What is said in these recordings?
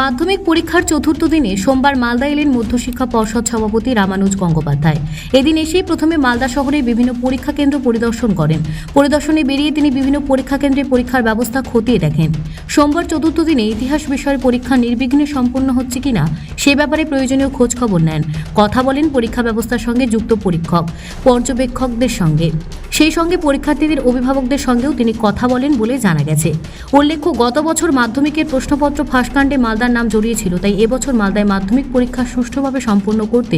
মাধ্যমিক পরীক্ষার চতুর্থ দিনে সোমবার মালদা এলেন মধ্যশিক্ষা পর্ষদ সভাপতি রামানুজ গঙ্গোপাধ্যায়। এদিন এসেই প্রথমে মালদা শহরে বিভিন্ন পরীক্ষা কেন্দ্র পরিদর্শন করেন। পরিদর্শনে বেরিয়ে তিনি বিভিন্ন পরীক্ষা কেন্দ্রে পরীক্ষার ব্যবস্থা খতিয়ে দেখেন। সোমবার চতুর্থ দিনে ইতিহাস বিষয়ের পরীক্ষা নির্বিঘ্নে সম্পন্ন হচ্ছে কিনা সে ব্যাপারে প্রয়োজনীয় খোঁজ খবর নেন। কথা বলেন পরীক্ষা ব্যবস্থার সঙ্গে যুক্ত পরীক্ষক, পর্যবেক্ষকদের সঙ্গে। সেই সঙ্গে পরীক্ষার্থীদের অভিভাবকদের সঙ্গেও তিনি কথা বলেন বলে জানা গেছে। উল্লেখ্য, গত বছর মাধ্যমিকের প্রশ্নপত্র ফাঁসকাণ্ডে মালদার নাম জড়িয়েছিল তাই এবছর মালদায় মাধ্যমিক পরীক্ষা সুষ্ঠুভাবে সম্পন্ন করতে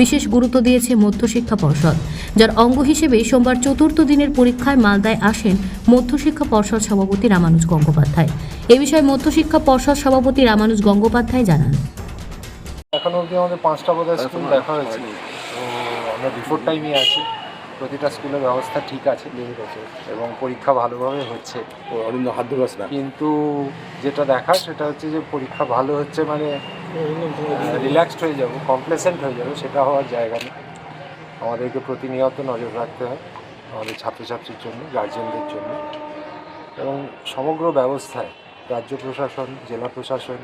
বিশেষ গুরুত্ব দিয়েছে মধ্যশিক্ষা পর্ষদ যার অঙ্গ হিসেবে সোমবার চতুর্থ দিনের পরীক্ষায় মালদায় আসেন মধ্যশিক্ষা পর্ষদ সভাপতি রামানুজ গঙ্গোপাধ্যায়। এ বিষয়ে মধ্যশিক্ষা পর্ষদ সভাপতি রামানুজ গঙ্গোপাধ্যায় জানান। এখন অবধি আমাদের পাঁচটা বোধহয় স্কুল দেখা হয়েছে। তো আমরা বিফোর টাইমে আছি। প্রতিটা স্কুলের ব্যবস্থা ঠিক আছে। এবং পরীক্ষা ভালোভাবে হচ্ছে। ও হাত না? কিন্তু যেটা দেখা সেটা হচ্ছে যে পরীক্ষা ভালো হচ্ছে মানে রিল্যাক্সড হয়ে যাব কমপ্লেসেন্ট হয়ে যাবে সেটা হওয়ার জায়গা নেই। আমাদেরকে প্রতিনিয়ত নজর রাখতে হয় আমাদের ছাত্রছাত্রীর জন্য গার্জেনদের জন্য। এবং সমগ্র ব্যবস্থায় রাজ্য প্রশাসন জেলা প্রশাসন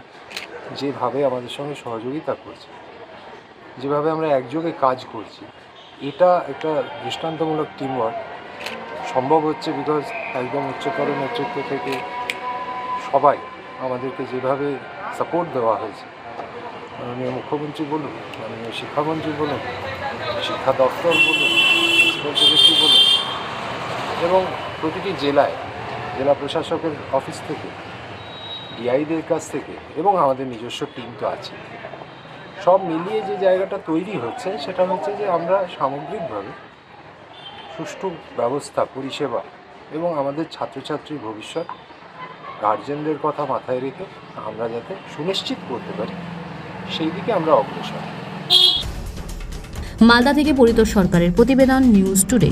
যেভাবে আমাদের সঙ্গে সহযোগিতা করছে যেভাবে আমরা একযোগে কাজ করছি এটা একটা দৃষ্টান্তমূলক টিমওয়ার্ক সম্ভব হচ্ছে বিকজ একদম উচ্চতর নেতৃত্ব থেকে সবাই আমাদেরকে যেভাবে সাপোর্ট দেওয়া হয়েছে। মাননীয় মুখ্যমন্ত্রী বলুন, মাননীয় শিক্ষামন্ত্রী বলুন, শিক্ষা দপ্তর বলুন প্রিন্সিপাল বলুন, এবং প্রতিটি জেলায়, জেলা প্রশাসকের অফিস থেকে ডিআইদের কাছ থেকে, এবং আমাদের নিজস্ব টিম তো আছে। সব মিলিয়ে যে জায়গাটা তৈরি হচ্ছে, সেটা হচ্ছে যে আমরা সামগ্রিকভাবে সুষ্ঠু ব্যবস্থা, পরিষেবা এবং আমাদের ছাত্রছাত্রীর ভবিষ্যৎ গার্জেনদের কথা মাথায় রেখে আমরা যাতে সুনিশ্চিত করতে পারি, সেই দিকে আমরা অগ্রসর। মালদা থেকে পরিতোষ সরকারের প্রতিবেদন নিউজ টুডে